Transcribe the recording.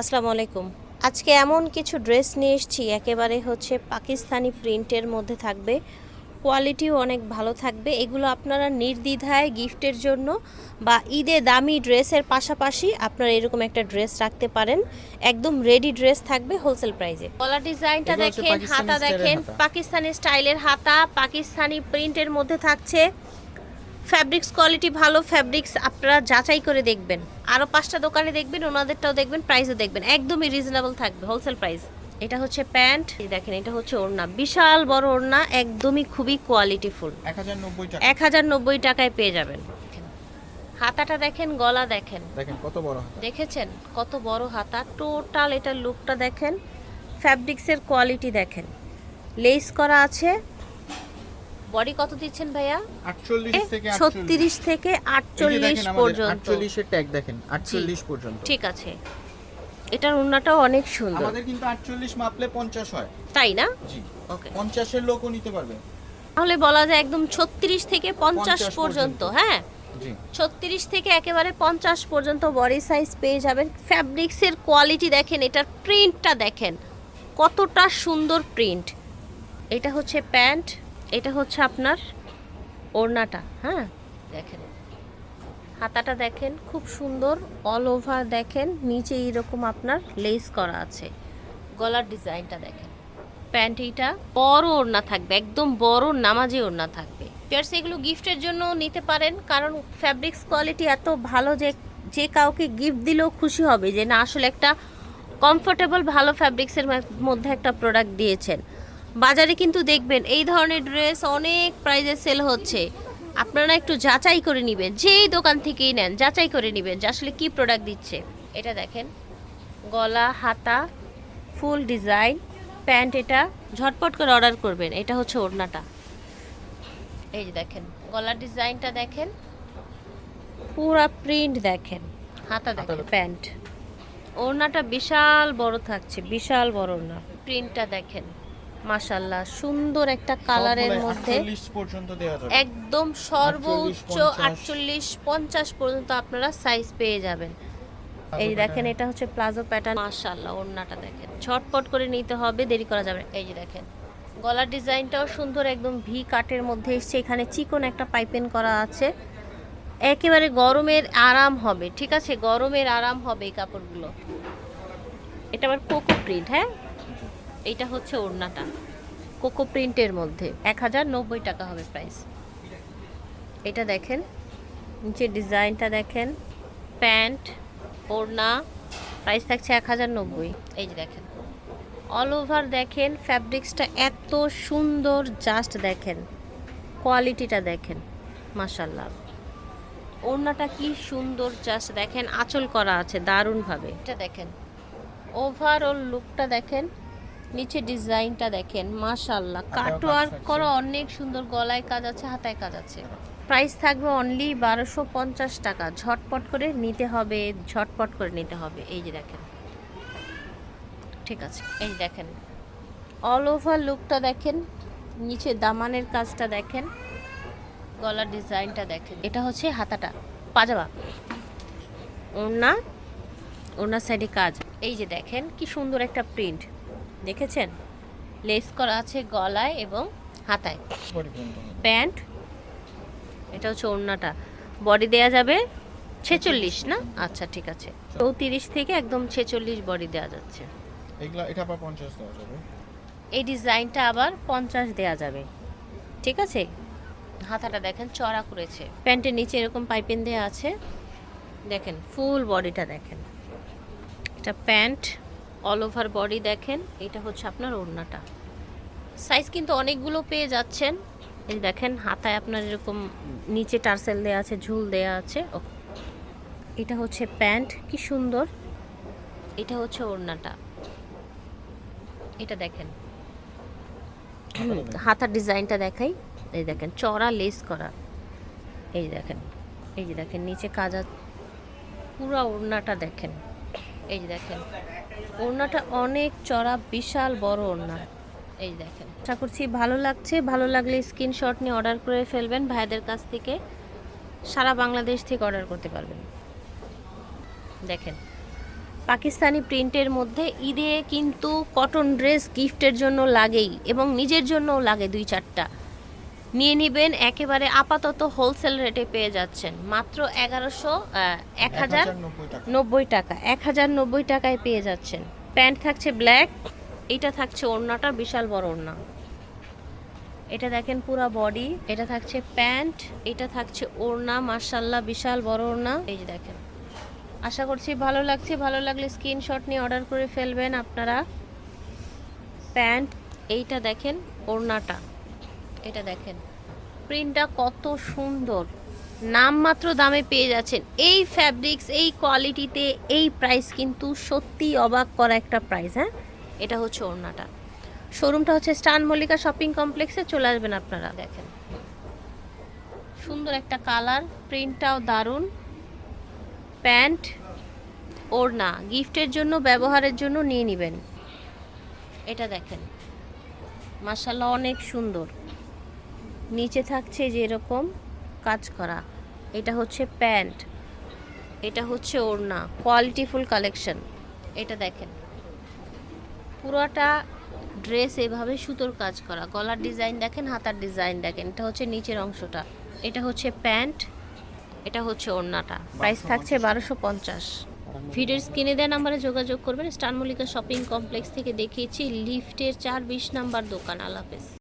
আসসালামু আলাইকুম। আজকে এমন কিছু ড্রেস নিয়ে এসেছি একেবারে হচ্ছে পাকিস্তানি প্রিন্টের মধ্যে থাকবে। কোয়ালিটিও অনেক ভালো থাকবে। এগুলো আপনারা নির্দ্বিধায় গিফটের জন্য বা ঈদে দামি ড্রেসের পাশাপাশি আপনারা এরকম একটা ড্রেস রাখতে পারেন। একদম রেডি ড্রেস থাকবে হোলসেল প্রাইসে গলা ডিজাইনটা দেখেন হাতা দেখেন পাকিস্তানি স্টাইলের হাতা পাকিস্তানি প্রিন্টের মধ্যে থাকছে। ফ্যাব্রিক্স কোয়ালিটি ভালো ফ্যাব্রিক্স আপনারা যাচাই করে দেখবেন। আরও পাঁচটা দোকানে দেখবেন ওনাদেরটাও দেখবেন প্রাইসও দেখবেন। একদমই রিজনেবল থাকবে হোলসেল প্রাইস এটা হচ্ছে প্যান্ট দেখেন এটা হচ্ছে ওড়না। বিশাল বড় ওড়না একদমই খুবই কোয়ালিটিফুল এক হাজার নব্বই এক হাজার নব্বই টাকায় পেয়ে যাবেন। হাতাটা দেখেন গলা দেখেন। দেখেন কত বড় হাতা। দেখেছেন? কত বড় হাতা টোটাল এটার লুকটা দেখেন। ফ্যাব্রিক্সের কোয়ালিটি দেখেন। লেস করা আছে বডি কত দিচ্ছেন ভাইয়া? আটচল্লিশ থেকে ছত্রিশ থেকে আটচল্লিশ পর্যন্ত। আটচল্লিশের ট্যাগ দেখেন আটচল্লিশ পর্যন্ত। ঠিক আছে। এটার ওড়নাটাও অনেক সুন্দর। আমাদের কিন্তু আটচল্লিশ মাপলে পঞ্চাশ হয়। তাই না? জি। ওকে। পঞ্চাশের লোকও নিতে পারবে। তাহলে বলা যায় একদম ছত্রিশ থেকে পঞ্চাশ 50 পর্যন্ত। হ্যাঁ? ছত্রিশ থেকে একেবারে পঞ্চাশ পর্যন্ত বডি সাইজ পেয়ে যাবেন। ফ্যাব্রিক্সের কোয়ালিটি দেখেন এটার প্রিন্টটা দেখেন। কতটা সুন্দর প্রিন্ট এটা হচ্ছে প্যান্ট। এটা হচ্ছে আপনার ওড়নাটা হ্যাঁ? দেখেন। হাতাটা দেখেন, খুব সুন্দর অল ওভার দেখেন, নিচে এইরকম আপনার লেস করা আছে। গলার ডিজাইনটা দেখেন। প্যান্টিটা বড় ওড়না থাকবে, একদম বড়, নামাজি ওড়না থাকবে। পিয়ার্স এগুলো গিফটের জন্য নিতে পারেন, কারণ ফ্যাব্রিক্স কোয়ালিটি এত ভালো যে যে কাউকে গিফট দিলেও খুশি হবে যে, না, আসলে একটা কমফোর্টেবল ভালো ফ্যাব্রিক্সের মধ্যে একটা প্রোডাক্ট দিয়েছেন। বাজারে কিন্তু দেখবেন এই ধরনের ড্রেস অনেক প্রাইজে সেল হচ্ছে। আপনারা একটু যাচাই করে নেবেন যেই দোকান থেকেই নেন যাচাই করে নেবেন যে আসলে কী প্রোডাক্ট দিচ্ছে। এটা দেখেন গলা হাতা ফুল ডিজাইন প্যান্ট এটা ঝটপট করে অর্ডার করবেন এটা হচ্ছে ওড়নাটা। এই যে দেখেন গলার ডিজাইনটা দেখেন পুরা প্রিন্ট দেখেন হাতা দেখেন প্যান্ট ওড়নাটা বিশাল বড় থাকছে বিশাল বড় ওড়না। প্রিন্টটা দেখেন। মাশাল্লাহ সুন্দর একটা কালারের মধ্যে 48 পর্যন্ত দেওয়া যাবে। একদম সর্বোচ্চ 48, আটচল্লিশ পঞ্চাশ পর্যন্ত আপনারা সাইজ পেয়ে যাবেন। এই দেখেন এটা হচ্ছে প্লাজো প্যাটার্ন মাশাআল্লাহ ওড়নাটা দেখেন। ঝটপট করে নিতে হবে দেরি করা যাবে এই যে দেখেন গলার ডিজাইনটাও সুন্দর একদম ভি কাটের মধ্যে এসছে। এখানে চিকন একটা পাইপেন করা আছে। একেবারে গরমের আরাম হবে ঠিক আছে? গরমের আরাম হবে এই কাপড়গুলো। এটা আবার কোকো প্রিন্ট হ্যাঁ? এইটা হচ্ছে ওড়নাটা। কোকো প্রিন্টের মধ্যে। এক হাজার নব্বই টাকা হবে প্রাইস এটা দেখেন নিচে ডিজাইনটা দেখেন। প্যান্ট ওড়না প্রাইস থাকছে এক হাজার নব্বই। এই যে দেখেন। অল ওভার দেখেন ফ্যাব্রিক্সটা এত সুন্দর জাস্ট দেখেন। কোয়ালিটিটা দেখেন মাসাল্লাহ ওড়নাটা কি সুন্দর জাস্ট দেখেন। আঁচল করা আছে দারুণভাবে। এটা দেখেন ওভারঅল লুকটা দেখেন। নিচে ডিজাইনটা দেখেন মাশাল্লাহ কাটওয়ার্ক করা অনেক সুন্দর গলায় কাজ আছে হাতায় কাজ আছে। প্রাইস থাকবে অনলি বারোশো পঞ্চাশ টাকা। ঝটপট করে নিতে হবে ঝটপট করে নিতে হবে। এই যে দেখেন। ঠিক আছে এই দেখেন। অল ওভার লুকটা দেখেন নিচে দামানের কাজটা দেখেন গলার ডিজাইনটা দেখেন। এটা হচ্ছে হাতাটা পাজামা। ওড়না ওনার সাইডে কাজ। এই যে দেখেন কি সুন্দর একটা প্রিন্ট দেখেছেন? লেস করা আছে গলায় এবং হাতায়। প্যান্ট এটা হচ্ছে ওড়নাটা বডি দেয়া যাবে ছেচল্লিশ না? আচ্ছা ঠিক আছে। চৌত্রিশ থেকে একদম ছেচল্লিশ বডি দেওয়া যাচ্ছে। এগুলা এটা আবার পঞ্চাশ দেওয়া যাবে। এই ডিজাইনটা আবার পঞ্চাশ দেয়া যাবে। ঠিক আছে? হাতাটা দেখেন চড়া করেছে। প্যান্টের নিচে এরকম পাইপিং দেওয়া আছে। দেখেন ফুল বডিটা দেখেন। এটা প্যান্ট অল ওভার বডি দেখেন এটা হচ্ছে আপনার ওড়নাটা। সাইজ কিন্তু অনেকগুলো পেয়ে যাচ্ছেন। এই দেখেন হাতায় আপনার এরকম নিচে টার্সেল দেওয়া আছে ঝুল দেওয়া আছে। ও এটা হচ্ছে প্যান্ট কি সুন্দর। এটা হচ্ছে ওড়নাটা। এটা দেখেন। হাতার ডিজাইনটা দেখাই। এই দেখেন চড়া লেস করা। এই দেখেন এই যে দেখেন নিচে কাজা পুরো ওড়নাটা দেখেন। এই যে দেখেন। ওড়নাটা অনেক চড়া, বিশাল বড় ওড়না। এই দেখেন। আশা করছি ভালো লাগছে। ভালো লাগলে স্ক্রিনশট নিয়ে অর্ডার করে ফেলবেন। ভাইদের কাছ থেকে সারা বাংলাদেশ থেকে অর্ডার করতে পারবেন। দেখেন, পাকিস্তানি প্রিন্টের মধ্যে ঈদে কিন্তু কটন ড্রেস গিফটের জন্য লাগেই এবং নিজের জন্যও লাগে দুই চারটা নিয়ে নেবেন একেবারে আপাতত হোলসেল রেটে পেয়ে যাচ্ছেন। মাত্র এগারোশো এক হাজার নব্বই টাকা। এক হাজার নব্বই টাকায় পেয়ে যাচ্ছেন। প্যান্ট থাকছে ব্ল্যাক এটা থাকছে ওড়নাটা বিশাল বড় ওড়না। এটা দেখেন পুরো বডি এটা থাকছে প্যান্ট এটা থাকছে ওড়না মার্শাল্লাহ বিশাল বড় ওড়না। এই যে দেখেন। আশা করছি ভালো লাগছে ভালো লাগলে স্ক্রিনশট নিয়ে অর্ডার করে ফেলবেন আপনারা। প্যান্ট এইটা দেখেন ওড়নাটা। এটা দেখেন। প্রিন্টটা কত সুন্দর। নামমাত্র দামে পেয়ে যাচ্ছেন। এই ফ্যাব্রিক্স এই কোয়ালিটিতে এই প্রাইস কিন্তু সত্যি অবাক করা একটা প্রাইস হ্যাঁ? এটা হচ্ছে ওড়নাটা। শোরুমটা হচ্ছে স্টান মল্লিকা শপিং কমপ্লেক্সে চলে আসবেন আপনারা। দেখেন। সুন্দর একটা কালার প্রিন্টটাও দারুণ। প্যান্ট, ওড়না, গিফটের জন্য, ব্যবহারের জন্য নিয়ে নেবেন। এটা দেখেন। মাসাল্লাহ অনেক সুন্দর। নিচে থাকছে যে এরকম কাজ করা। এটা হচ্ছে প্যান্ট। এটা হচ্ছে ওড়না। Qualityful collection. এটা দেখেন। পুরোটা ড্রেস এভাবে সুতোর কাজ করা। গলার ডিজাইন দেখেন, হাতার ডিজাইন দেখেন। এটা হচ্ছে নিচের অংশটা। এটা হচ্ছে প্যান্ট। এটা হচ্ছে ওড়নাটা। প্রাইস থাকছে বারোশো পঞ্চাশ। ভিডিওর স্ক্রিনে দেওয়া নাম্বারে যোগাযোগ করবেন। স্টার মল্লিকা শপিং কমপ্লেক্স থেকে দেখিয়েছি লিফটের চার বিশ নাম্বার দোকান। আলাপেস